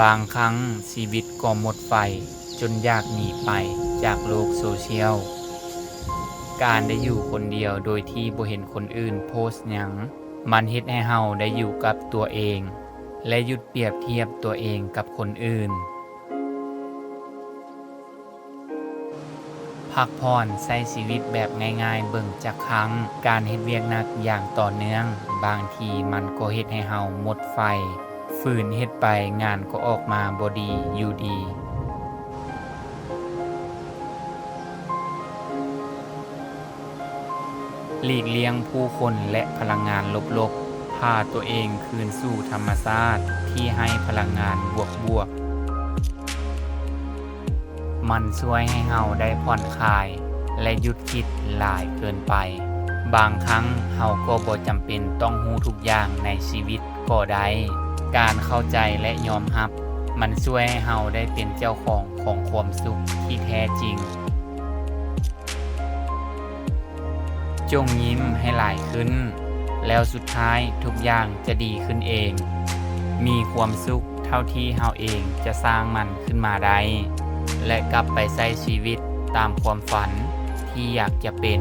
บางครั้งชีวิตก็หมดไฟจนอยากหนีไปจากโลกโซเชียล การได้อยู่คนเดียวโดยที่บ่เห็นคนอื่นโพสต์หยัง มันเฮ็ดให้เฮาได้อยู่กับตัวเอง และหยุดเปรียบเทียบตัวเองกับคนอื่น พักผ่อนใช้ชีวิตแบบง่ายๆ เบิ่งจักครั้ง การเฮ็ดเวียกหนักอย่างต่อเนื่อง บางทีมันก็เฮ็ดให้เฮาหมดไฟ ฝืนเฮ็ดไปงานก็ออกมาบ่ดีอยู่ดี หลีกเลี่ยงผู้คนและพลังงานลบๆ พาตัวเองคืนสู่ธรรมชาติที่ให้พลังงานบวกๆ มันช่วยให้เฮาได้ผ่อนคลาย และหยุดคิดหลายเกินไป บางครั้งเฮาก็บ่จำเป็นต้องรู้ทุกอย่างในชีวิตก็ได้ การเข้าใจและยอมรับ มันช่วยให้เฮาได้เป็นเจ้าของของความสุขที่แท้จริง จงยิ้มให้หลายขึ้น แล้วสุดท้ายทุกอย่างจะดีขึ้นเอง มีความสุขเท่าที่เฮาเองจะสร้างมันขึ้นมาได้ และกลับไปใช้ชีวิตตามความฝันที่อยากจะเป็น